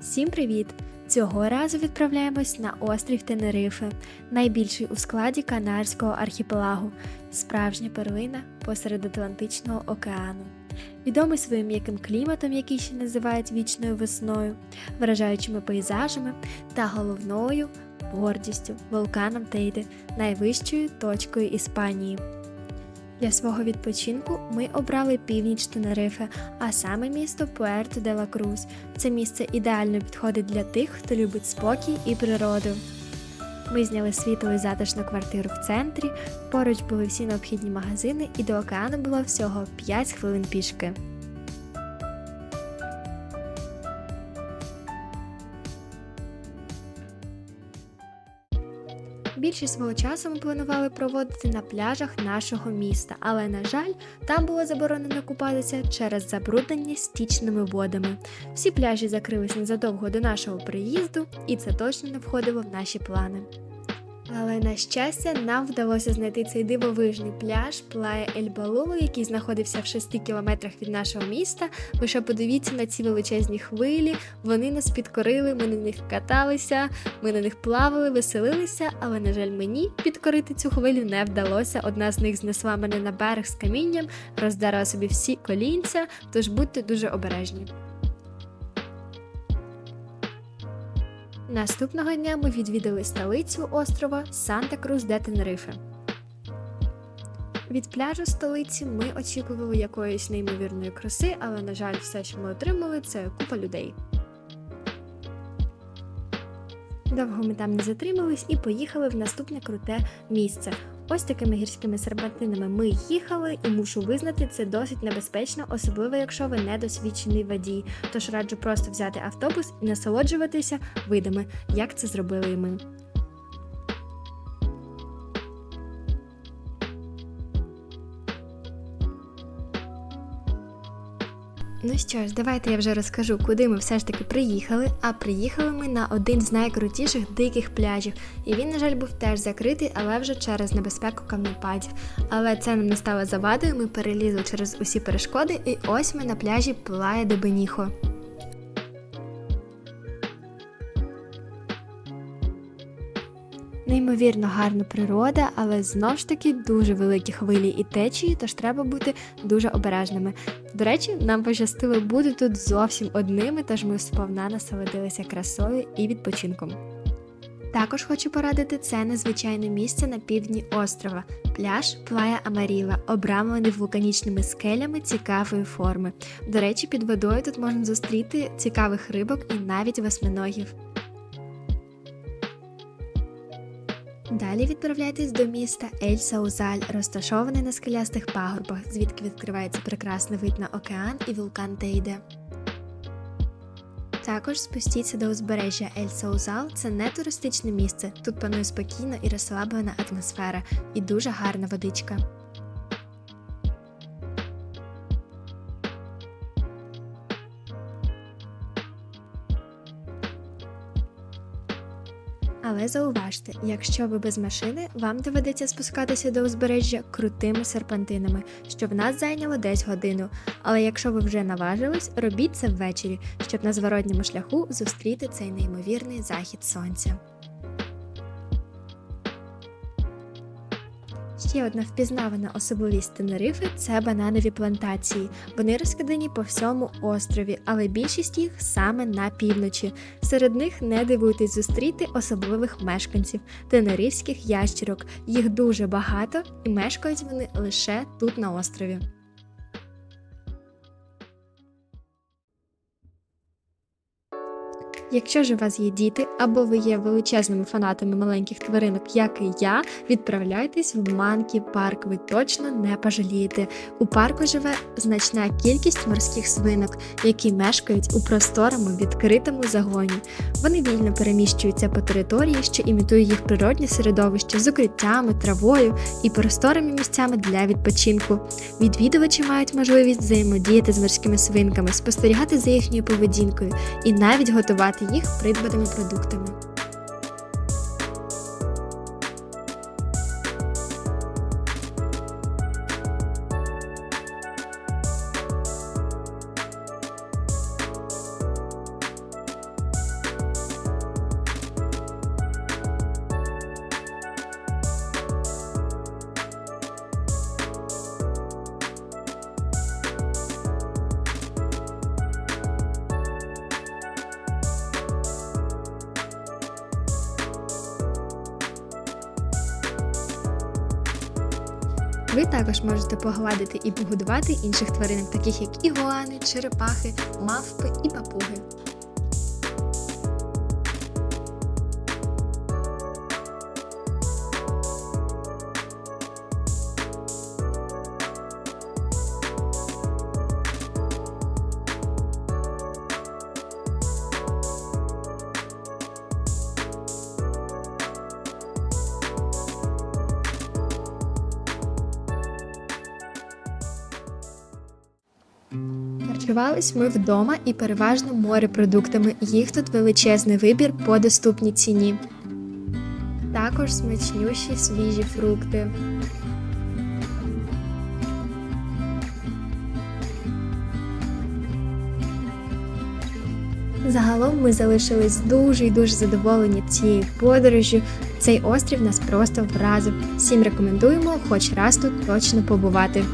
Всім привіт! Цього разу відправляємось на острів Тенерифе, найбільший у складі Канарського архіпелагу, справжня перлина посеред Атлантичного океану. Відомий своїм м'яким кліматом, який ще називають вічною весною, вражаючими пейзажами та головною гордістю вулканом Тейде, найвищою точкою Іспанії. Для свого відпочинку ми обрали північ Тенерифе, а саме місто Пуерто де ла Круз. Це місце ідеально підходить для тих, хто любить спокій і природу. Ми зняли світлу і затишну квартиру в центрі, поруч були всі необхідні магазини, і до океану було всього 5 хвилин пішки. Більшість свого часу ми планували проводити на пляжах нашого міста, але, на жаль, там було заборонено купатися через забруднення стічними водами. Всі пляжі закрились незадовго до нашого приїзду, і це точно не входило в наші плани. Але на щастя, нам вдалося знайти цей дивовижний пляж Плая Ель Балулу, який знаходився в 6 кілометрах від нашого міста. Лише подивіться на ці величезні хвилі. Вони нас підкорили, ми на них каталися, ми на них плавали, веселилися. Але, на жаль, мені підкорити цю хвилю не вдалося. Одна з них знесла мене на берег з камінням, роздара собі всі колінця, тож будьте дуже обережні. Наступного дня ми відвідали столицю острова Санта-Крус де Тенерифе. Від пляжу столиці ми очікували якоїсь неймовірної краси, але, на жаль, все, що ми отримали, це купа людей. Довго ми там не затримались і поїхали в наступне круте місце. Ось такими гірськими серпантинами ми їхали, і мушу визнати, це досить небезпечно, особливо якщо ви не досвідчений водій. Тож раджу просто взяти автобус і насолоджуватися видами, як це зробили і ми. Ну що ж, давайте я вже розкажу, куди ми все ж таки приїхали. А приїхали ми на один з найкрутіших диких пляжів. І він, на жаль, був теж закритий, але вже через небезпеку камнепадів. Але це нам не стало завадою. Ми перелізли через усі перешкоди, і ось ми на пляжі Плая де Беніхо. Неймовірно гарна природа, але знов ж таки дуже великі хвилі і течії, тож треба бути дуже обережними. До речі, нам пощастило бути тут зовсім одними, тож ми сповна насолодилися красою і відпочинком. Також хочу порадити це незвичайне місце на півдні острова пляж Плая Амаріла, обрамлений вулканічними скелями цікавої форми. До речі, під водою тут можна зустріти цікавих рибок і навіть восьминогів. Далі відправляйтесь до міста Ель Саузаль, розташоване на скелястих пагорбах, звідки відкривається прекрасний вид на океан і вулкан Тейде. Також спустіться до узбережжя Ель Саузал. Це не туристичне місце. Тут панує спокійна і розслаблена атмосфера і дуже гарна водичка. Але зауважте, якщо ви без машини, вам доведеться спускатися до узбережжя крутими серпантинами, що в нас зайняло десь годину. Але якщо ви вже наважились, робіть це ввечері, щоб на зворотньому шляху зустріти цей неймовірний захід сонця. Ще одна впізнавана особливість Тенерифи – це бананові плантації. Вони розкидані по всьому острові, але більшість їх саме на півночі. Серед них не дивуйтесь зустріти особливих мешканців тенерифських ящірок. Їх дуже багато і мешкають вони лише тут на острові. Якщо ж у вас є діти або ви є величезними фанатами маленьких тваринок, як і я, відправляйтесь в Манкі парк. Ви точно не пожалієте. У парку живе значна кількість морських свинок, які мешкають у просторому відкритому загоні. Вони вільно переміщуються по території, що імітує їх природне середовище з укриттями, травою і просторими місцями для відпочинку. Відвідувачі мають можливість взаємодіяти з морськими свинками, спостерігати за їхньою поведінкою і навіть готувати їх придбаними продуктами. Ви також можете погладити і погодувати інших тваринок, таких як ігуани, черепахи, мавпи і папуги. Харчувались ми вдома і переважно морепродуктами. Їх тут величезний вибір по доступній ціні. Також смачнющі свіжі фрукти. Загалом ми залишились дуже і дуже задоволені цією подорожю. Цей острів нас просто вразив. Всім рекомендуємо хоч раз тут точно побувати.